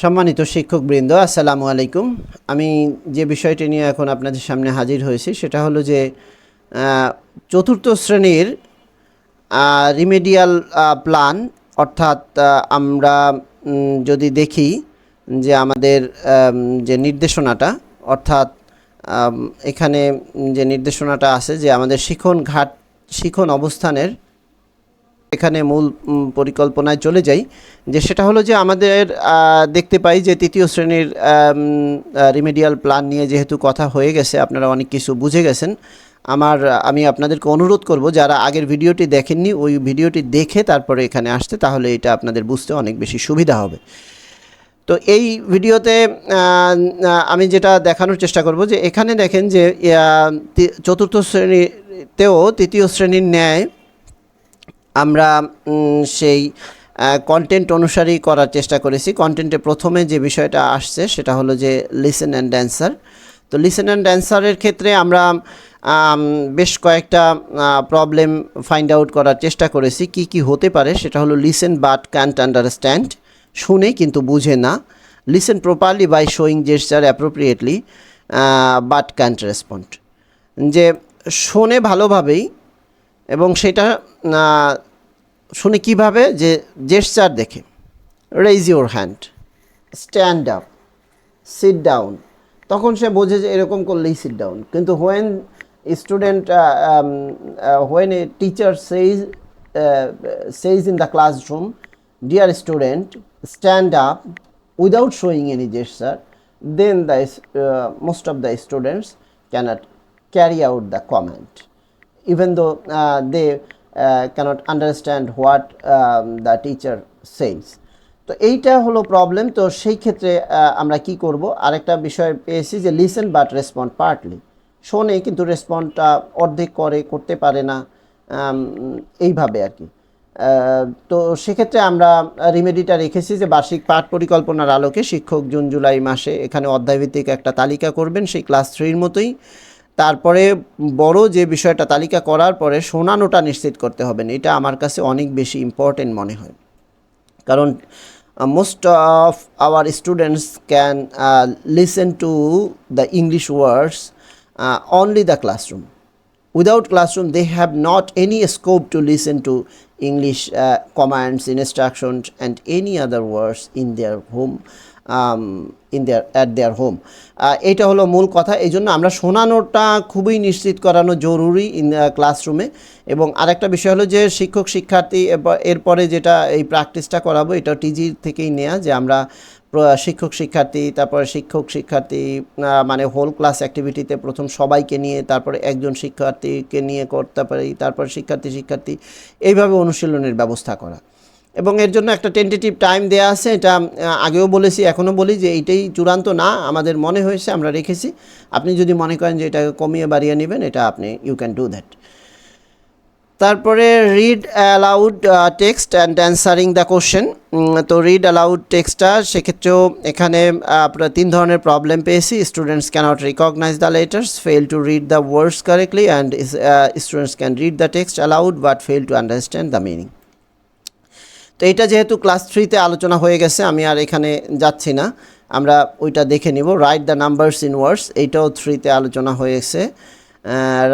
সম্মানিত শিক্ষকবৃন্দ, আসসালামু আলাইকুম। আমি যে বিষয়টি নিয়ে এখন আপনাদের সামনে হাজির হয়েছি, সেটা হলো যে চতুর্থ শ্রেণির রিমেডিয়াল প্ল্যান অর্থাৎ আমরা যদি দেখি যে আমাদের যে নির্দেশনাটা, অর্থাৎ এখানে যে নির্দেশনাটা আছে যে আমাদের শিখন ঘাট, শিখন অবস্থানের এখানে মূল পরিকল্পনায় চলে যাই, যে সেটা হলো যে আমাদের দেখতে পাই যে তৃতীয় শ্রেণির রিমেডিয়াল প্ল্যান নিয়ে যেহেতু কথা হয়ে গেছে, আপনারা অনেক কিছু বুঝে গেছেন। আমার, আমি আপনাদেরকে অনুরোধ করব, যারা আগের ভিডিওটি দেখেননি, ওই ভিডিওটি দেখে তারপরে এখানে আসতে, তাহলে এটা আপনাদের বুঝতে অনেক বেশি সুবিধা হবে। তো এই ভিডিওতে আমি যেটা দেখানোর চেষ্টা করব, যে এখানে দেখেন যে চতুর্থ শ্রেণীতেও তৃতীয় শ্রেণির ন্যায় আমরা সেই কন্টেন্ট অনুসারেই করার চেষ্টা করেছি। কন্টেন্টে প্রথমে যে বিষয়টা আসছে সেটা হলো যে লিসেন অ্যান্ড অ্যান্সার তো লিসেন অ্যান্ড অ্যান্সারের ক্ষেত্রে আমরা বেশ কয়েকটা প্রবলেম ফাইন্ড আউট করার চেষ্টা করেছি। কি কি হতে পারে সেটা হলো লিসেন বাট ক্যান্ট আন্ডারস্ট্যান্ড শুনে কিন্তু বুঝে না। Listen properly by showing gesture appropriately but can't respond যে শোনে ভালোভাবেই এবং সেটা শুনে কীভাবে যে জেস্টার দেখে। Raise your hand stand up sit down তখন সে বোঝে যে এরকম করলেই সিট ডাউন কিন্তু when student when a teacher says says in the classroom dear student stand up without showing any gesture then the most of the students cannot carry out the comment even though uh, uh, understand what um, the teacher says. তো এইটা হলো problem তো সেই ক্ষেত্রে আহ, আমরা কি করব? আরেকটা বিষয় পেয়েছি যে লিসেন বাট রেসপন্ড পার্টলি শোনে কিন্তু রেসপন্ডটা অর্ধেক করে করতে পারে না আম, এইভাবে আর কি। আহ, তো সেক্ষেত্রে আমরা রিমেডিটা রেখেছি যে বার্ষিক পাঠ পরিকল্পনার আলোকে শিক্ষক জুন জুলাই মাসে এখানে অধ্যায়ভিত্তিক একটা তালিকা করবেন। সেই ক্লাস থ্রির মতোই। তারপরে বড় যে বিষয়টা তালিকা করার পরে শোনানোটা নিশ্চিত করতে হবেন এটা আমার কাছে অনেক বেশি ইম্পর্টেন্ট মনে হয়। কারণ most of our students can listen to the English words only the classroom classroom. They have not any scope to listen to english uh, commands instructions and any other words in their home. Um, in at their home এটা হলো মূল কথা এই জন্য আমরা শোনানোটা খুবই নিশ্চিত করানো জরুরি ইন ক্লাসরুমে এবং আরেকটা বিষয় হলো যে শিক্ষক শিক্ষার্থী এরপরে যেটা এই প্র্যাকটিসটা করাবো এটা টিজি থেকেই নেওয়া যে আমরা শিক্ষক শিক্ষার্থী তারপরে শিক্ষক শিক্ষার্থী মানে হোল ক্লাস অ্যাক্টিভিটিতে প্রথম সবাইকে নিয়ে তারপরে একজন শিক্ষার্থীকে নিয়ে করতে পারি তারপর শিক্ষার্থী শিক্ষার্থী এইভাবে অনুশীলনের ব্যবস্থা করা। এবং এর জন্য একটা টেন্টেটিভ টাইম দেওয়া আছে, এটা আগেও বলেছি, এখনও বলি যে এইটাই চূড়ান্ত না, আমাদের মনে হয়েছে, আমরা রেখেছি। আপনি যদি মনে করেন যে এটা কমিয়ে বাড়িয়ে নেবেন, এটা আপনি ইউ ক্যান ডু দ্যাট তারপরে read aloud text and answering the question তো রিড অ্যালাউড টেক্সটটা সেক্ষেত্রেও এখানে আপনার তিন ধরনের প্রবলেম পেয়েছি। Students cannot recognise the letters fail to read the words correctly and students can read the text aloud but fail to understand the meaning তো এটা যেহেতু ক্লাস থ্রিতে আলোচনা হয়ে গেছে, আমি আর এখানে যাচ্ছি না। আমরা ওইটা দেখে নিব। Write the numbers in words এইটাও থ্রিতে আলোচনা হয়েছে।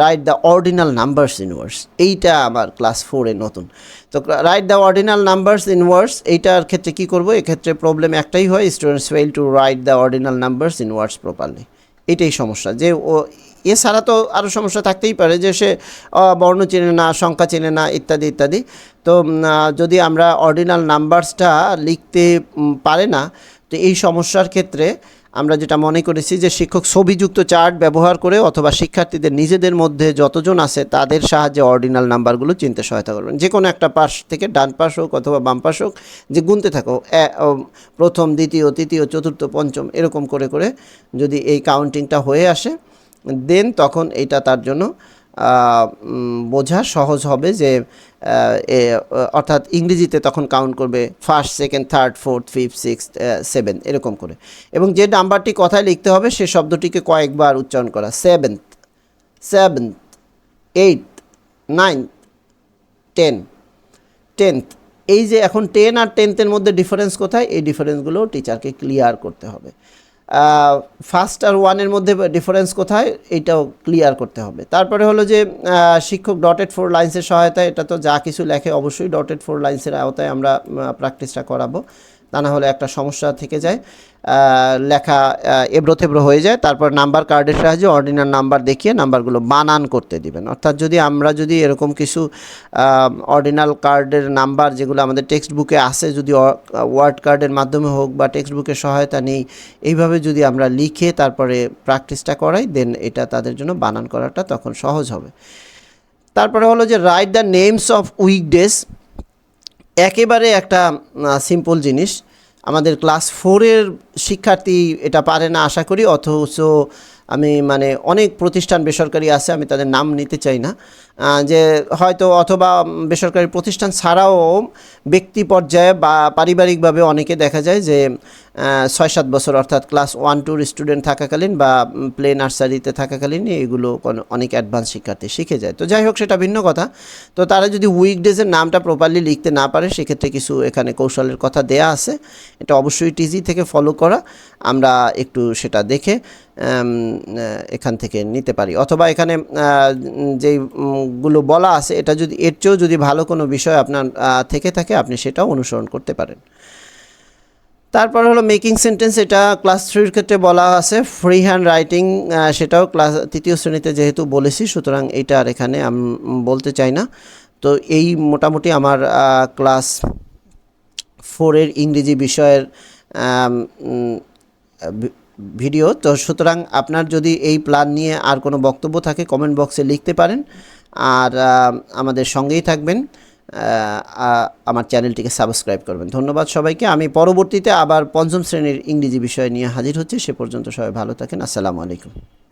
Write the ordinal numbers in words এইটা আমার ক্লাস ফোরে নতুন। তো write the ordinal numbers in words এইটার ক্ষেত্রে কী করব? এক্ষেত্রে প্রবলেম একটাই হয় students fail to write the ordinal numbers in words properly এটাই সমস্যা। যে ও এছাড়া তো আরও সমস্যা থাকতেই পারে যে সে বর্ণ চেনে না, সংখ্যা চেনে না, ইত্যাদি ইত্যাদি। তো যদি আমরা অর্ডিনাল নাম্বারসটা লিখতে পারে না, তো এই সমস্যার ক্ষেত্রে আমরা যেটা মনে করেছি যে শিক্ষক ছবিযুক্ত চার্ট ব্যবহার করে অথবা শিক্ষার্থীদের নিজেদের মধ্যে যতজন আছে তাদের সাহায্যে অর্ডিনাল নাম্বারগুলো চিনতে সহায়তা করবেন। যে কোনো একটা পাশ থেকে ডান পাশ হোক অথবা বাম পাশ হোক, যে গুনতে থাকো প্রথম, দ্বিতীয়, তৃতীয়, চতুর্থ, পঞ্চম, এরকম করে করে যদি এই কাউন্টিংটা হয়ে আসে দেন তখন এটা তার জন্য বোঝা সহজ হবে যে অর্থাৎ ইংরেজিতে তখন কাউন্ট করবে first second third fourth fifth six seven এরকম করে। এবং যে নাম্বারটি কথায় লিখতে হবে সে শব্দটিকে কয়েকবার উচ্চারণ করা। Seventh seventh eight ninth ten tenth এই যে এখন টেন আর টেন্থের মধ্যে ডিফারেন্স কোথায়? এই ডিফারেন্সগুলো টিচারকে ক্লিয়ার করতে হবে। ফার্স্ট আর ওয়ানের মধ্যে ডিফারেন্স কোথায়? এইটাও ক্লিয়ার করতে হবে। তারপরে হলো যে শিক্ষক ডটেড ফোর লাইন্সের সহায়তায়, এটা তো যা কিছু লেখে অবশ্যই ডটেড ফোর লাইন্সের আওতায় আমরা প্র্যাকটিসটা করাবো। তা না হলে একটা সমস্যা থেকে যায়। লেখা এবড়ো থেবড়ো হয়ে যায়। তারপর নাম্বার কার্ডের সাহায্যে অর্ডিনাল নাম্বার দেখিয়ে নাম্বারগুলো বানান করতে দিবেন। অর্থাৎ যদি আমরা যদি এরকম কিছু অর্ডিনাল কার্ডের নাম্বার যেগুলো আমাদের টেক্সট বুকে আছে, যদি ওয়ার্ড কার্ডের মাধ্যমে হোক বা টেক্সট বুকের সহায়তা নেই, এইভাবে যদি আমরা লিখে তারপরে প্র্যাকটিসটা করাই, দেন এটা তাদের জন্য বানান করাটা তখন সহজ হবে। তারপরে হলো যে write the names of weekdays একেবারে একটা সিম্পল জিনিস। আমাদের ক্লাস ফোরের শিক্ষার্থী এটা পারে না আশা করি, অথচ আমি মানে অনেক প্রতিষ্ঠান বেসরকারি আছে, আমি তাদের নাম নিতে চাই না। যে হয়তো অথবা বেসরকারি প্রতিষ্ঠান ছাড়াও ব্যক্তি পর্যায়ে বা পারিবারিকভাবে অনেকে দেখা যায় যে ছয় সাত বছর অর্থাৎ ক্লাস ওয়ান, টুর স্টুডেন্ট থাকাকালীন বা প্লে নার্সারিতে থাকাকালীন এগুলো অনেক অ্যাডভান্স শিক্ষার্থী শিখে যায়। তো যাই হোক, সেটা ভিন্ন কথা। তো তারা যদি উইকডেজের নামটা প্রপারলি লিখতে না পারে, সেক্ষেত্রে কিছু এখানে কৌশলের কথা দেয়া আছে। এটা অবশ্যই টিজি থেকে ফলো করা। আমরা একটু সেটা দেখে এখান থেকে নিতে পারি। অথবা এখানে যেই গুলো বলা আছে, এটা যদি, এর চেয়েও যদি ভালো কোনো বিষয় আপনার থেকে থাকে, আপনি সেটাও অনুসরণ করতে পারেন। তারপর হলো মেকিং সেন্টেন্স এটা ক্লাস থ্রির ক্ষেত্রে বলা আছে ফ্রি হ্যান্ড রাইটিং সেটাও ক্লাস তৃতীয় শ্রেণীতে যেহেতু বলেছি, সুতরাং এটা আর এখানে আমি, বলতে চাই না। তো এই মোটামুটি আমার ক্লাস ফোরের ইংরেজি বিষয়ের ভিডিও তো সুতরাং আপনার যদি এই প্ল্যান নিয়ে আর কোনো বক্তব্য থাকে কমেন্ট বক্সে লিখতে পারেন। আর আমাদের সঙ্গেই থাকবেন। আমার চ্যানেলটিকে সাবস্ক্রাইব করবেন। ধন্যবাদ সবাইকে। আমি পরবর্তীতে আবার পঞ্চম শ্রেণির ইংরেজি বিষয় নিয়ে হাজির হচ্ছি। সে পর্যন্ত সবাই ভালো থাকেন। আসসালামু আলাইকুম।